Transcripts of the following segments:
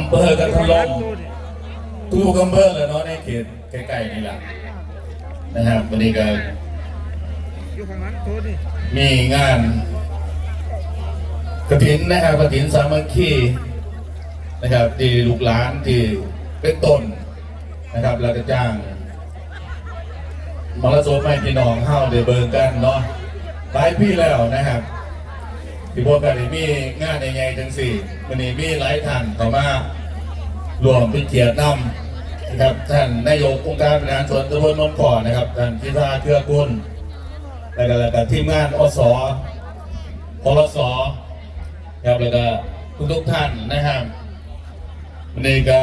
อำเภอกันทะลมทุกอำเภอเลยเนาะในเขตใกล้ๆนี่แหละนะครับวันนี้ก็มีงานกระถินนะครับกระถินสามัคคีนะครับที่ลูกหลานที่เป็นต้นนะครับเราจะจ้างมรสมให้พี่น้องเฮาเดเบิงกันเนาะหลายพี่แล้วนะครับ ที่พวกกันนี่มีงานใหญ่ๆจังสี่วันนี้มีหลายท่านต่อมารวมเป็นเกียรตินำนะครับท่านนายกองค์การบริหารส่วนตำบลนนท์ก่อนนะครับท่านพิธาเทือกบุญแล้วก็แล้วก็ทีมงานอสพลสครับแล้วก็ทุกทุกๆท่านนะครับวันนี้ก็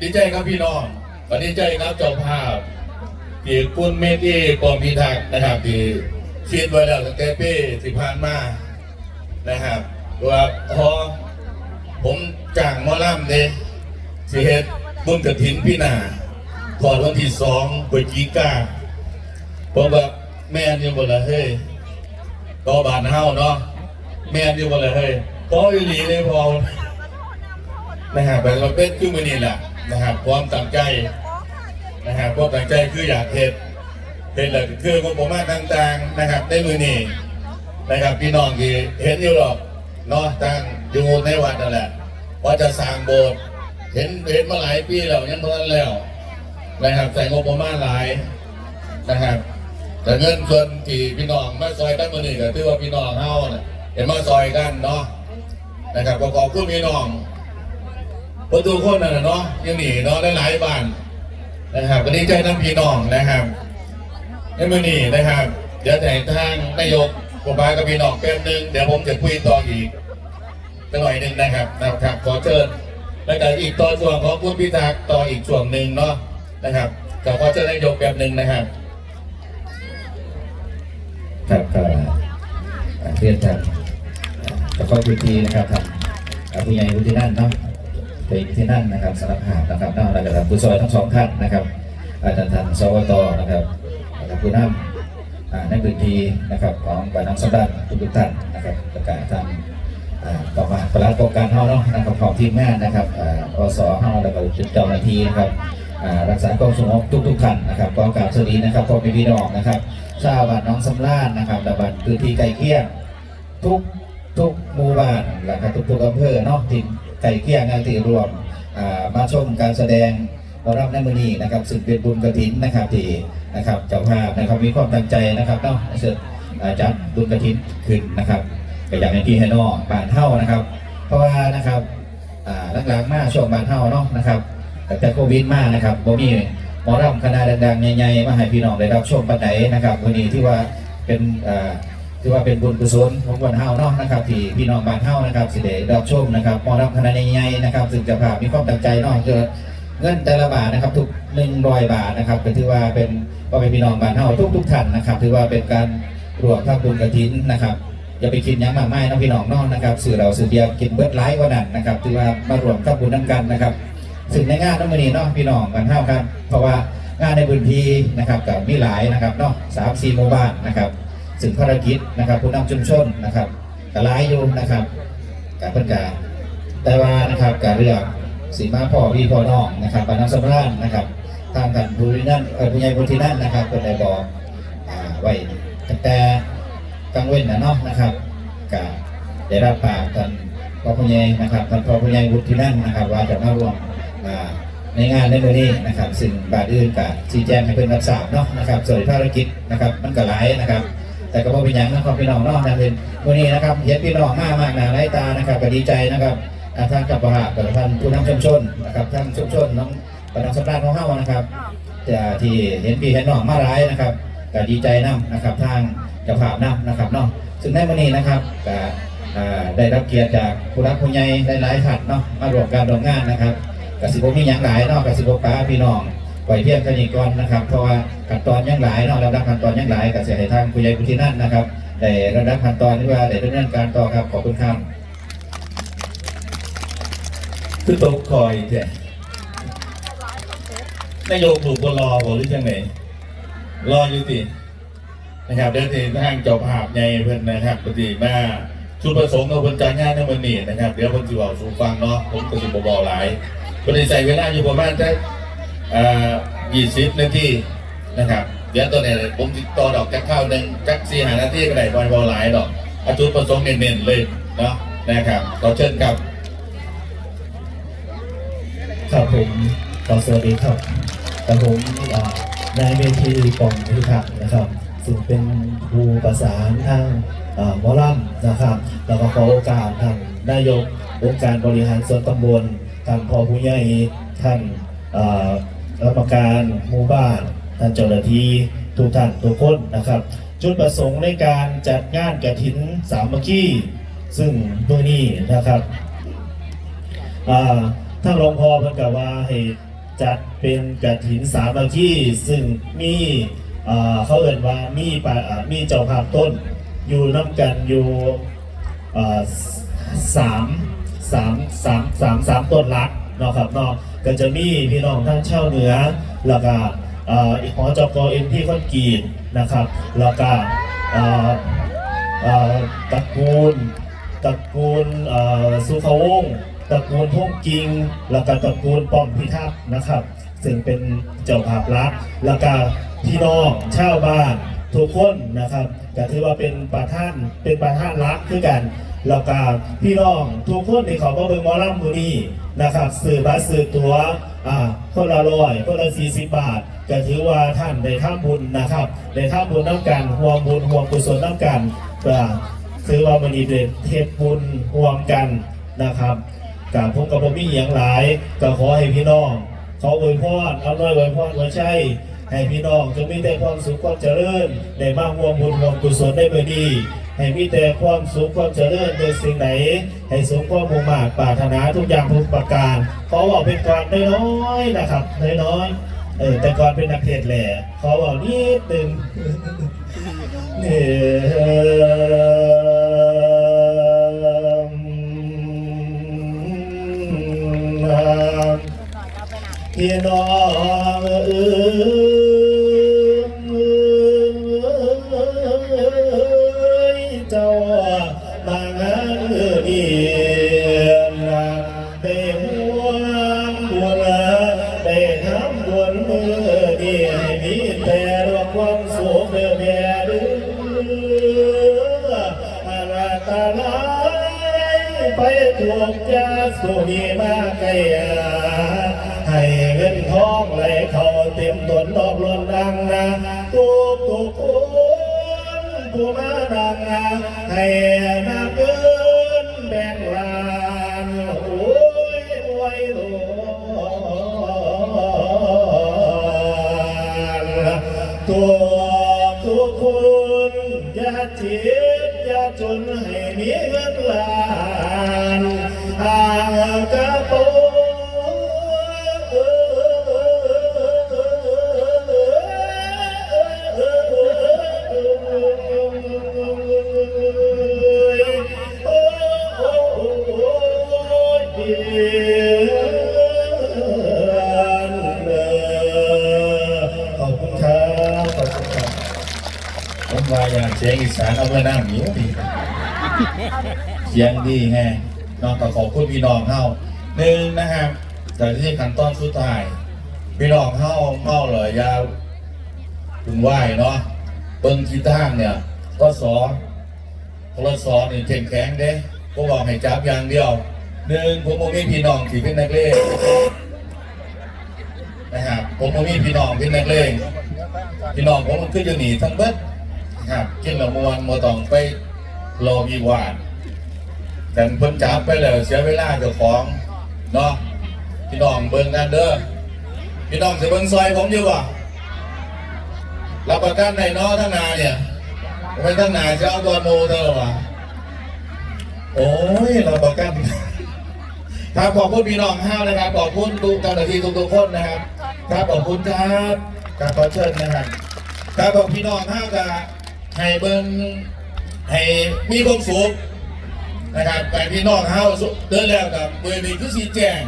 ดีใจครับพี่น้องวันนี้ใจครับเจ้าภาพที่คุณเมธีกองพิทักษ์นะครับที่คิดไว้แล้วตั้งแต่ปีที่ผ่านมา นะครับว่าพอผมจ้างมอล่ำเด้สิเฮ็ดบุญกระถินพี่นาถอดวันที่สองพฤศจิกาผมแบบแม่นอยู่บ่ละเฮ้ยต่อบานเฮาเนาะแม่นอยู่บ่ละเฮ้ยพออีหลีเลยพอนะครับแต่เราเป็นคือมือนี้แหละนะครับความตั้งใจนะครับความตั้งใจคืออยากเฮ็ดเฮ็ดแล้คือของผมมาต่างๆนะครับในมื้อนี้ นะครับพี่น้องที่เห็นอยู่หรอกเนาะตั้งอยู่ในวัดนั่นแหละ ว่าจะสร้างโบสถ์เห็นเห็นมาหลายปีแล้วยังบ่ทันแล้วนะครับใส่งบประมาณหลายนะครับแต่เงินส่วนที่พี่น้องมาซอยกันมือนี่ก็ถือว่าพี่น้องเฮาเนี่ยเห็นมาซอยกันเนาะนะครับประกอบคุณพี่น้องประตูคนนั่นน่ะเนาะยังหนีเนาะได้หลายบ้านนะครับก็ดีใจทั้งพี่น้องนะครับในมือนี้นะครับเดี๋ยวแต่ทางนายก ผมมากับพี่น้องแป๊บนึงเดี๋ยวผมจะคุยต่ออีกสักหน่อยหนึ่งนะครับนะครับขอเชิญแล้วก็อีกต่อช่วงของคุณพิทักษ์ต่ออีกช่วงหนึ่งเนาะนะครับก็ขอเชิญนายกแป๊บหนึ่งนะครับครับก็อ่าเรียนทางกับข้อพิธีนะครับทางอ่าผู้ใหญ่ผู้ที่นั่นเนาะเป็นที่นั่นนะครับสารภาพนะครับนาะแล้วก็ทางผู้ซอยทั้งสองท่านนะครับอาจารย์ทางสวตนะครับแล้วก็ผู้นำ ในพื้นที่นะครับของบ้านน้องสำราญทุกๆท่านนะครับประกาศทางอ่าต่อมาประหลัดกองการเฮาเนาะนะครับของทีมงานนะครับอ่าอสเฮาแล้วก็เจ้าหน้าที่นะครับรักษาความสงบทุกทุกท่านนะครับกองกาบสวัสดีนะครับพ่อแม่พี่น้องนะครับชาวบ้านน้องสำราญนะครับและบ้านพื้นที่ใกล้เคียงทุกทุกหมู่บ้านและทุกทุกอำเภอเนาะที่ใกล้เคียงงานที่รวมมาชมการแสดง เรารับในมือนี้นะครับซึ่งเป็นบุญกระถินนะครับที่นะครับเจ้าภาพนะครับมีความตั้งใจนะครับเนาะเสร็จอ่าจัดบุญกระถินขึ้นนะครับก็อยากให้พี่ให้น้องบานเท่านะครับ เพราะว่านะครับหลังๆมาช่วงบานเท่าเนาะนะครับแต่โควิดมานะครับบ่มีหมอรำคณะดังๆใหญ่ๆมาให้พี่น้องได้รับชมปันไหนนะครับวันนี้ที่ว่าเป็นที่ว่าเป็นบุญกุศลของบ้านเฮาเนาะนะครับที่พี่น้องบ้านเฮานะครับสิได้รับชมนะครับหมอรำคณะใหญ่ๆนะครับ ซึ่งเจะภาพมีความตั้งใจเนาะเจอ เงินแต่ละบาทนะครับทุก100บาทนะครับก็ถือว่าเป็นพ่อแม่พี่น้องบ้านเฮาทุกๆท่านนะครับ ถือว่าเป็นการรวมทั้งบุญกฐินนะครับอย่าไปคิดยังมากมายเนะพี่น้องนาะนะครับสื่อเราสื่อเบียร์กินเบิร์ดไลฟ์กว่านั้นนะครับถือว่ามารวมทั้งบุญนํกันนะครับซึ่งในงานน้ำมันนี้เนาะพี่น้องกันเท่าครับ เพราะว่างานในพื้นที่นะครับกับมีหลายนะครับเนาะสามสี่หมู่บ้านนะครับซึ่งภารกิจนะครับผู้นำชุมชนนะครับก็หลายอยู่นะครับการเพิ่นกาแต่ว่านะครับการเลือก สีมาพ่อพี่พ่อน้องนะครับปานน้ำสำราญนะครับทางกันผู้นั่นเอ่อผู้ใหญ่ผู้ที่นั่นนะครับเป็นได้บอกไว้ตั้งแต่กลางเว้นนะเนาะนะครับกาได้รับปากกันพ่อผู้ใหญ่นะครับท่านพ่อผู้ใหญ่วุฒินั่นนะครับ ว่าจะมาร่วมในงานในวันนี้นะครับ ซึ่งบาทอื่นกับชี้แจงให้เพื่อนรับทราบเนาะนะครับส่วนภารกิจนะครับ มันก็หลายนะครับ แต่ก็บ่เป็นอย่างนะครับพี่น้องเนาะนะเป็นวันนี้นะครับเห็นพี่น้องมากมากนาไร้ตานะครับก็ดีใจนะครับ ทางกับประหากับท่านผู้นำชุมชนนะครับท่านชุมชนน้องประดังสำราญของเฮานะครับจะที่เห็นพี่เห็นน้องมาหลายนะครับก็ดีใจนํนะครับทางเจ้าภาพนํนะครับเนาะซึ่งในวันนี้นะครับก็ได้รับเกียรติจากผู้รักผู้ใหญ่หลายๆท่านเนาะมารวมการร่วมงานนะครับกสิบมีหยังหลายเนาะกสิบป้าพี่น้องปล่อยเพียงกันอีกก่อนนะครับเพราะว่าขั้นตอนยังหลายเนาะระดับขั้นตอนยังหลายกับเสิให้ทางผู้ใหญ่ผู้ที่นั่นนะครับได้ระดับขั้นตอนที่ว่าได้ดำเนินการต่อครับขอบคุณครับ คือตกคอยแท้นายกถูกบนรอบอกหรือยังไงรออยู่สินะครับเดี๋ยวทีทางเจ้าภาพใหญ่เพิ่นนะครับปฏิมาจุดประสงค์ของคนจ่ายงานในวันนี้นะครับ เดี๋ยวผมจะบอกสู่ฟังเนาะผมก็จะบอกหลายคนใส่เวลาอยู่ประมาณจะเอ่ยี่สิบนาทีนะครับเดี๋ยวตัวนี้ผมติดต่อดอกจักข้าวหนึ่งจักสี่หานาทีก็ได้บอลบอลหลายดอกอาจุดประสงค์เน้นๆเลยเนาะนะครับขอเชิญครับ ครับผมขอสวัสดีครับกับผมนายเมธีปองพิทักษ์นะครับ ซึ่งเป็นครูประสานทางอ่าหมอลัมนะครับ แล้วก็ขอโอกาสทานนายกองค์การบริหารส่วนตำบลทานพอผู้ใหญ่ท่านรรมการหมู่บ้านท่านเจ้าหน้าที่ทุกท่านทุกคนนะครับ จุดประสงค์ในการจัดงานกระถินสามัคคีซึ่งเมื่อนี้นะครับ อ่าท่านรองพ่อเพิ่นกว่าให้จัดเป็นกฐินสามัคคีซึ่งมี่เขาเอ่นว่ามีปาอ่ามีเจ้าภาพต้น อยู่น้ำกันอยู่สามสามสามสามสามต้นหลักเนาะครับเนาะก็จะมีพี่น้องทั้งเช่าเหนือแล้วก็อีกหอจกเอ็นที่คอนกรีตนะครับแล้วก็ตระกูลตระกูลสุขวงศ์ ตระกูลพุ่งกิง แล้วก็ตระกูลป้อมพิทักษ์นะครับ ซึ่งเป็นเจ้าภาพรักแล้วก็พี่น้องชาวบ้านทุกคนนะครับก็ถือว่าเป็นประธานเป็นประธานรักคือกันแล้วก็พี่น้องทุกคนที่เขาก็เบิ่งหมอลำมือนี้นะครับสื่อบัตรสื่อตัวอ่าคนละร้อยคนละสี่สิบบาทก็ถือว่าท่านได้ทำบุญนะครับได้ทำบุญน้ำกันห่วงบุญห่วงกุศลน้ำกันอ่าคือว่ามันีเด็ดเทพบุญห่วมกันนะครับ กับพวกกับผมมีอย่างหลายก็ขอให้พี่น้อง ขออวยพรเอาด้วยอวยพรอวยใช่ให้พี่น้องจงมีแต่ความสุขความเจริญได้มากวงบุญห่วงกุศลได้ไปดี ให้มีแต่ความสุขความเจริญโดยสิ่งไหน ให้สมความมุ่งมั่นปรารถนาทุกอย่างทุกประการขอบอกเป็นก่อนน้อยๆนะครับน้อยๆเออแต่ก่อนเป็นนักเทศแหละขอบอกนิดนึง พี่น้องเอ้ยเจ้าบางอันเดียนได้หัวบัวได้ทำบุญมือดีให้มีแต่ความสุขเดือดเดืออาราตาลายไปถูกจะสุนีมาไกล ให้เงินทองไหลเข้าเต็มตนดอกล้นดังนะทุกทุกคนผู้มาดังนะให้นาเกิน ว่าอย่างเสียงอีสานเอาไว้นั่งอยู่ดีเสียงดีไงน้องก็ขอบคุณพี่น้องเฮาหนึ่งนะครับแต่ที่ขั้นตอนสุดท้ายพี่น้องเฮาเมาเลยอยาวถึงไหวเนาะเบิ้งที่ตั้งเนี่ยก็สอนคนละสอนนี่เข้มแข็งเด้ก็บอกให้จับอย่างเดียวหนึ่งผมบ่มีพี่น้องที่เป็นนักเลงนะครับผมบ่มีพี่น้องเป็นนักเลงพี่น้องผมมันคืออยู่หนีทั้งเบิด ครับกินละมวนมาต้องไปรอวีหวานแต่เพิ่นจับไปเลยเสียเวลาเจ้าของเนาะพี่น้องเบิ่งกันเด้อพี่น้องจะเบิ่งซอยผมอยู่บ่รับประกันในเนาะทั้งนาเนี่ยไปทั้งนาจะเอาตัวโมเธอวะโอ้ยรับประกันครับขอบคุณพี่น้องห้าวนะครับขอบคุณทุกเจ้าหน้าที่ทุกๆคนนะครับครับขอบคุณครับการขอเชิญนะครับครับขอบพี่น้องห้าวจะ ให้เบิ้งให้มีความสุขนะครับแต่พี่น้องเฮาสุขเดินแล้วกับเบอร์นี้คือสีแจ้ง